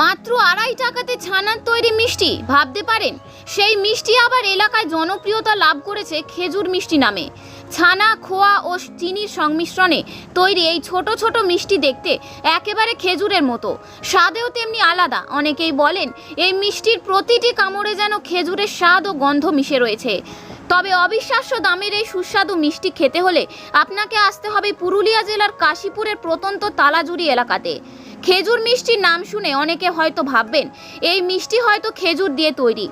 মাত্র আড়াই টাকাতে ছানার তৈরি মিষ্টি, ভাবতে পারেন? সেই মিষ্টি আবার এলাকায় জনপ্রিয়তা লাভ করেছে খেজুর মিষ্টি নামে। ছানা, খোয়া ও চিনির সংমিশ্রণে তৈরি এই ছোট ছোট মিষ্টি দেখতে একেবারে খেজুরের মতো। স্বাদেও তেমনি আলাদা। অনেকেই বলেন, এই মিষ্টির প্রতিটি কামড়ে যেন খেজুরের স্বাদ ও গন্ধ মিশে রয়েছে। তবে অবিশ্বাস্য দামের এই সুস্বাদু মিষ্টি খেতে হলে আপনাকে আসতে হবে পুরুলিয়া জেলার কাশীপুরের প্রত্যন্ত তালাজুরি এলাকাতে। খেজুর মিষ্টির নাম শুনে অনেকে হয়তো ভাববেন, এই মিষ্টি হয়তো খেজুর দিয়ে তৈরি।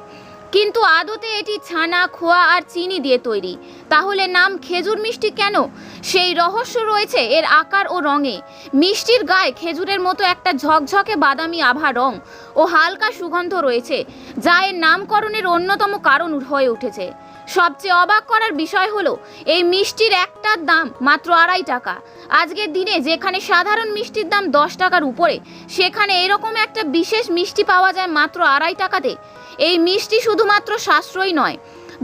কিন্তু আদতে এটি ছানা, খোয়া আর চিনি দিয়ে তৈরি। তাহলে নাম খেজুর মিষ্টি কেন? সেই রহস্য রয়েছে এর আকার ও রঙে। মিষ্টির গায়ে খেজুরের মতো একটা ঝকঝকে বাদামি আভা রং ও হালকা সুগন্ধ রয়েছে, যা এর নামকরণের অন্যতম কারণ হয়ে উঠেছে। সবচেয়ে অবাক করার বিষয় হলো, এই মিষ্টির একটার দাম মাত্র আড়াই টাকা। আজকের দিনে যেখানে সাধারণ মিষ্টির দাম দশ টাকার উপরে, সেখানে এরকম একটা বিশেষ মিষ্টি পাওয়া যায় মাত্র আড়াই টাকাতে। এই মিষ্টি শুধুমাত্র সাশ্রয়ী নয়,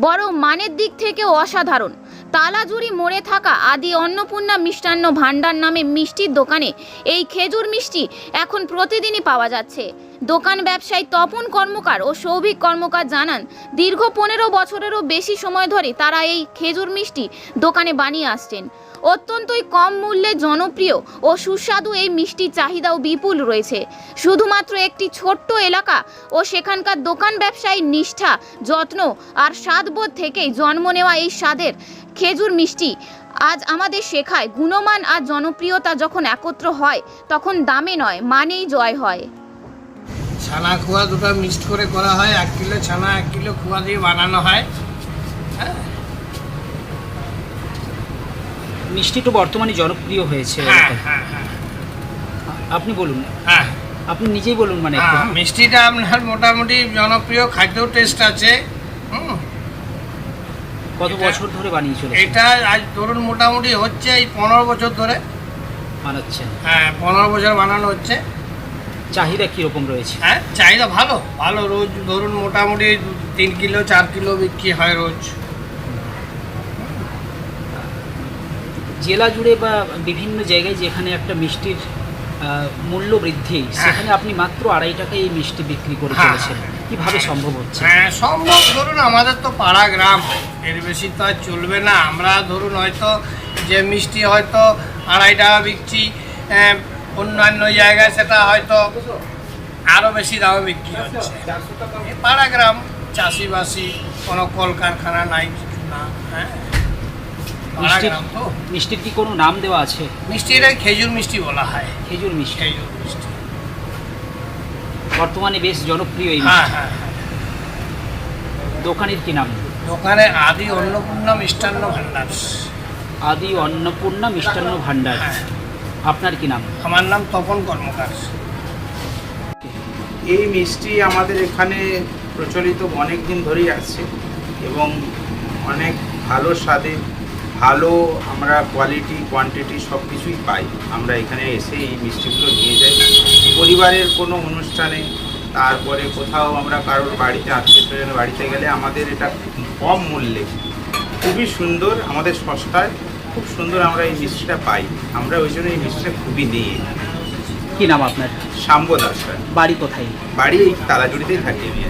বরং মানের দিক থেকেও অসাধারণ। তালাজুরি মোড়ে থাকা আদি অন্নপূর্ণা মিষ্টান্ন ভাণ্ডার নামে মিষ্টির দোকানে এই খেজুর মিষ্টি এখন প্রতিদিনই পাওয়া যাচ্ছে। দোকান ব্যবসায়ী তপন কর্মকার ও সৌভিক কর্মকার জানান, দীর্ঘ পনেরো বছরেরও বেশি সময় ধরে তারা এই খেজুর মিষ্টি দোকানে বানিয়ে আসছেন। অত্যন্তই কম মূল্যে জনপ্রিয় ও সুস্বাদু এই মিষ্টির চাহিদাও বিপুল রয়েছে। শুধুমাত্র একটি ছোট্ট এলাকা ও সেখানকার দোকান ব্যবসায়ীর নিষ্ঠা, যত্ন আর স্বাদবোধ থেকেই জন্ম নেওয়া এই স্বাদের খেজুর মিষ্টি। আজ আমাদের শেখায় গুণমান আর জনপ্রিয়তা যখন একত্র হয় তখন দামে নয় মানেই জয় হয়। ছানা খোয়া দুটো মিক্সড করে করা হয় এক কিলো ছানা এক কিলো খোয়া দিয়ে বানানো হয়। হ্যাঁ। মিষ্টি তো বর্তমানে জনপ্রিয় হয়েছে হ্যাঁ। হ্যাঁ হ্যাঁ। আপনি বলুন। হ্যাঁ। আপনি নিজেই বলুন মানে? মিষ্টিটা আপনার মোটামুটি জনপ্রিয় খাদ্য টেস্ট আছে। কত বছর ধরে বানিয়ে চলেছে এটা আজ ধরুন মোটামুটি হচ্ছে এই পনেরো বছর ধরে। বানাচ্ছেন। হ্যাঁ পনেরো বছর বানানো হচ্ছে। চাহিদা কীরকম রয়েছে? হ্যাঁ চাহিদা ভালো ভালো রোজ ধরুন মোটামুটি তিন কিলো চার কিলো বিক্রি হয় রোজ। জেলা জুড়ে বা বিভিন্ন জায়গায় যেখানে একটা মিষ্টির মূল্য বৃদ্ধি সেখানে আপনি মাত্র আড়াই টাকায় এই মিষ্টি বিক্রি করে হ্যাঁ, চলেছেন। কীভাবে সম্ভব হচ্ছে? হ্যাঁ সম্ভব ধরুন আমাদের তো পাড়া গ্রাম এর বেশি তো আর চলবে না। আমরা ধরুন হয়তো যে মিষ্টি হয়তো আড়াই টাকা বিকছি আহ, অন্যান্য জায়গায় সেটা হয়তো আরও বেশি দামে বিক্রি হচ্ছে। পাড়া গ্রাম চাষিবাসি কোনো কলকারখানা নাই কিছু না হ্যাঁ। মিষ্টির কি কোনো নাম দেওয়া আছে? মিষ্টিটা খেজুর মিষ্টি বলা হয়। খেজুর মিষ্টি। খেজুর মিষ্টি। বর্তমানে বেশ জনপ্রিয় এই হ্যাঁ হ্যাঁ হ্যাঁ। দোকানের কি নাম? দোকানে আদি অন্নপূর্ণা মিষ্টান্ন ভান্ডার। আদি অন্নপূর্ণা মিষ্টান্ন ভাণ্ডার হ্যাঁ। আপনার কি নাম? আমার নাম তপন কর্মকার। এই মিষ্টি আমাদের এখানে প্রচলিত অনেক দিন ধরেই আছে এবং অনেক ভালো স্বাদে ভালো আমরা কোয়ালিটি কোয়ান্টিটি সব কিছুই পাই। আমরা এখানে এসে এই মিষ্টিগুলো নিয়ে যাই। পরিবারের কোনো অনুষ্ঠানে তারপরে কোথাও আমরা কারোর বাড়িতে আত্মীয় স্বজনের বাড়িতে গেলে আমাদের এটা কম মূল্যে। খুবই সুন্দর আমাদের সস্তায় খুব সুন্দর আমরা এই মিষ্টিটা পাই। আমরা ওই জন্য এই মিষ্টিটা খুবই দিয়ে কি নাম আপনার? শাম্ব দাস বাড়ি কোথায়? বাড়ি এই তালাজুড়িতেই থাকি আমি।